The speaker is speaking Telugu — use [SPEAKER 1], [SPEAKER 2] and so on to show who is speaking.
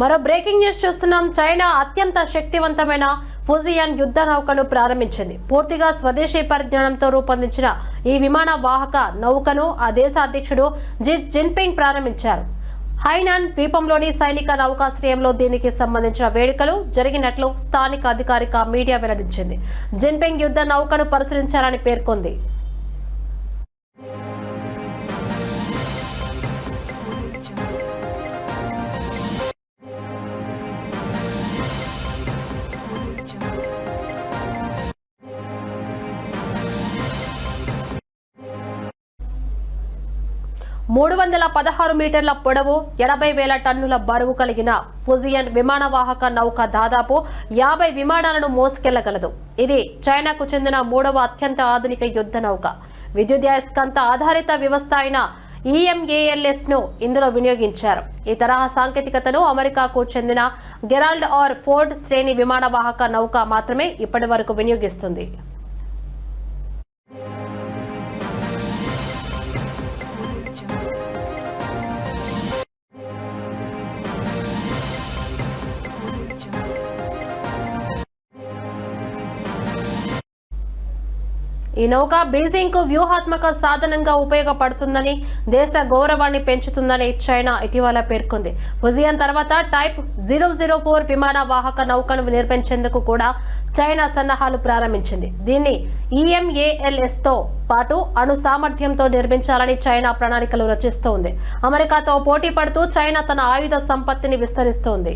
[SPEAKER 1] మరో బ్రేకింగ్ న్యూస్ చూస్తున్నాం. చైనా అత్యంత శక్తివంతమైన ఫుజియన్ యుద్ధ నౌకను ప్రారంభించింది. పూర్తిగా స్వదేశీ పరిజ్ఞానంతో రూపొందించిన ఈ విమాన వాహక నౌకను ఆ దేశ అధ్యక్షుడు జి జిన్పింగ్ ప్రారంభించారు. హైనాన్ ద్వీపంలోని సైనిక నౌకాశ్రయంలో దీనికి సంబంధించిన వేడుకలు జరిగినట్లు స్థానిక అధికారిక మీడియా వెల్లడించింది. జిన్పింగ్ యుద్ధ నౌకను పరిశీలించారని పేర్కొంది. మూడు వందల పదహారు మీటర్ల పొడవు ఎనభై వేల టన్నుల బరువు కలిగిన ఫుజియన్ విమానవాహక నౌక దాదాపు యాభై విమానాలను మోసుకెళ్ళగలదు. ఇది చైనాకు చెందిన మూడవ అత్యంత ఆధునిక యుద్ధ నౌక. విద్యుదయస్కంత ఆధారిత వ్యవస్థ అయిన ఈఎంఏఎల్ఎస్ను ఇందులో వినియోగించారు. ఈ తరహా సాంకేతికతను అమెరికాకు చెందిన గెరాల్డ్ ఆర్ ఫోర్డ్ శ్రేణి విమానవాహక నౌక మాత్రమే ఇప్పటి వరకు వినియోగిస్తుంది. ఈ నౌక బీజింగ్కు వ్యూహాత్మక సాధనంగా ఉపయోగపడుతుందని దేశ గౌరవాన్ని పెంచుతుందని చైనా ఇటీవల పేర్కొంది. ఫుజియన్ తర్వాత టైప్ జీరో జీరో ఫోర్ విమాన వాహక నౌకను నిర్మించేందుకు కూడా చైనా సన్నాహాలు ప్రారంభించింది. దీన్ని ఈఎంఏఎల్ఎస్తో పాటు అణు సామర్థ్యంతో నిర్మించాలని చైనా ప్రణాళికలు రచిస్తోంది. అమెరికాతో పోటీ పడుతూ చైనా తన ఆయుధ సంపత్తిని విస్తరిస్తోంది.